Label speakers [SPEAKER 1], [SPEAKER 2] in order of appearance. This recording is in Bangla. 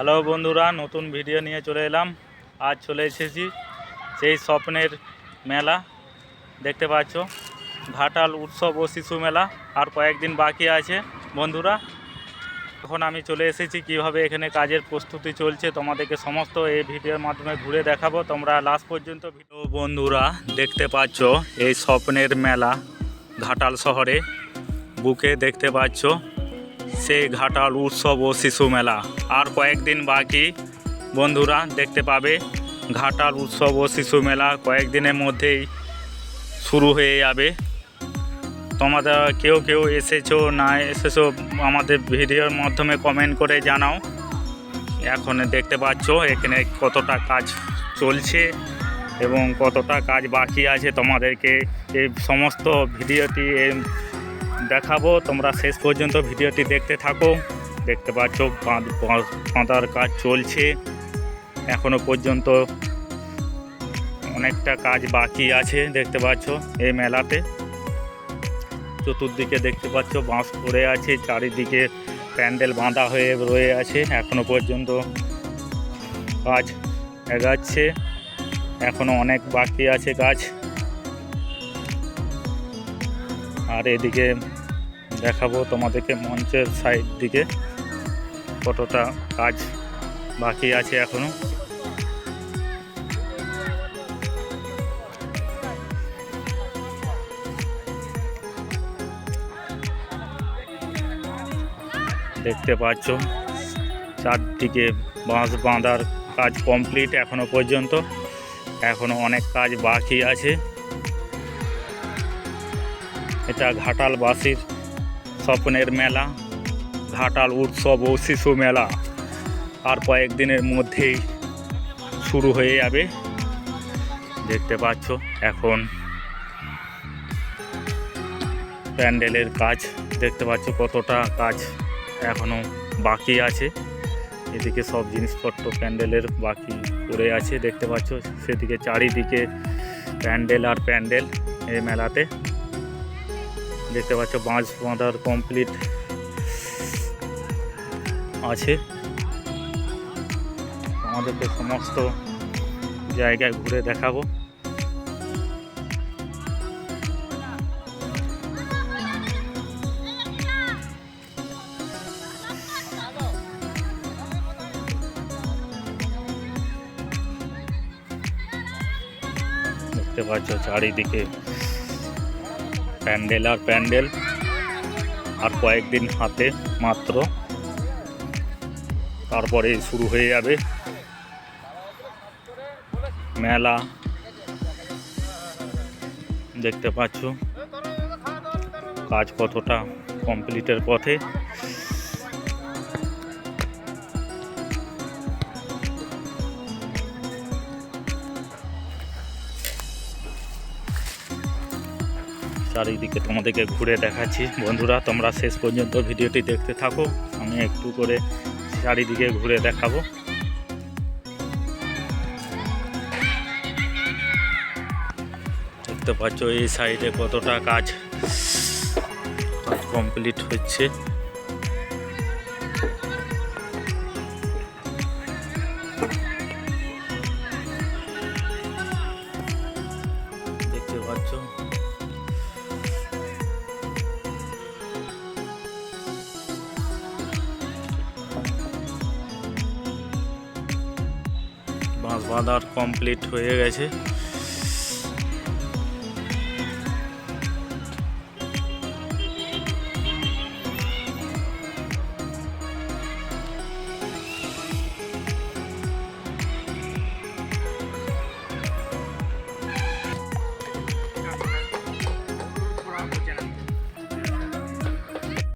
[SPEAKER 1] হ্যালো বন্ধুরা, নতুন ভিডিও নিয়ে চলে এলাম। আজ চলে এসেছি সেই স্বপ্নের মেলা, দেখতে পাচ্ছ। ঘাটাল উৎসব ও শিশু মেলা, আর কয়েকদিন বাকি আছে। বন্ধুরা, এখন আমি চলে এসেছি কীভাবে এখানে কাজের প্রস্তুতি চলছে, তোমাদেরকে সমস্ত এই ভিডিওর মাধ্যমে ঘুরে দেখাবো। তোমরা লাস্ট পর্যন্ত ভিডিও বন্ধুরা, দেখতে পাচ্ছ এই স্বপ্নের মেলা, ঘাটাল শহরে। বুকে দেখতে পাচ্ছ। সেই ঘাটাল উৎসব ও শিশু মেলা। আর কয়েকদিন বাকি, বন্ধুরা, দেখতে পাবে, ঘাটাল উৎসব ও শিশু মেলা কয়েকদিনের মধ্যেই শুরু হয়ে যাবে। তোমাদের কেউ কেউ এসেছ, না এসেছ, আমাদের ভিডিওর মাধ্যমে কমেন্ট করে জানাও। এখন দেখতে পাচ্ছ, এখানে কতটা কাজ চলছে এবং কতটা কাজ বাকি আছে তোমাদেরকে। এই সমস্ত ভিডিওটি দেখাবো। তোমরা শেষ পর্যন্ত ভিডিওটি দেখতে থাকো। দেখতে পাচ্ছ, বাঁধ- বাঁধ- বাঁধার কাজ চলছে। এখনও পর্যন্ত অনেকটা কাজ বাকি আছে, দেখতে পাচ্ছ, এই মেলাতে। চতুর্দিকে দেখতে পাচ্ছ, বাঁশ পড়ে আছে, চারিদিকে প্যান্ডেল বাঁধা হয়ে রয়ে আছে। এখনও পর্যন্ত কাজ এগাচ্ছে। এখনও অনেক বাকি আছে কাজ। আর এদিকে দেখাবো তোমাদেরকে মঞ্চের সাইড দিকে কতটা কাজ বাকি আছে এখনও। দেখতে পাচ্ছ, চারদিকে বাঁশ বাঁধার কাজ কমপ্লিট এখনও পর্যন্ত। এখনও অনেক কাজ বাকি আছে। এটা ঘাটালবাসীর স্বপ্নের মেলা, ঘাটাল উৎসব ও শিশু মেলা। আর কয়েকদিনের মধ্যেই শুরু হয়ে যাবে। দেখতে পাচ্ছ, এখন প্যান্ডেলের কাজ। দেখতে পাচ্ছ কতটা কাজ এখনও বাকি আছে। এদিকে সব জিনিসপত্র প্যান্ডেলের বাকি পড়ে আছে। দেখতে পাচ্ছ, সেদিকে চারিদিকে প্যান্ডেল আর প্যান্ডেল এই মেলাতে। দেখতে পাচ্ছ বাঁশ বাঁধার কমপ্লিট আছে। আমাদেরকে সমস্ত জায়গায় ঘুরে দেখাবো। দেখতে পাচ্ছ চারিদিকে প্যান্ডেল আর প্যান্ডেল আর কয়েকদিন হাতে মাত্র। তারপরে শুরু হয়ে যাবে মেলা। দেখতে পাচ্ছ, কাজ কতটা কমপ্লিটের পথে। চারিদিকে তোমাদেরকে ঘুরে দেখাচ্ছি। বন্ধুরা, তোমরা শেষ পর্যন্ত ভিডিওটি দেখতে থাকো। আমি একটু করে চারিদিকে ঘুরে দেখাবো। দেখতে পাচ্ছ, এই সাইডে কতটা কাজ কাজ কমপ্লিট হচ্ছে। বাঁধার কমপ্লিট হয়ে গেছে।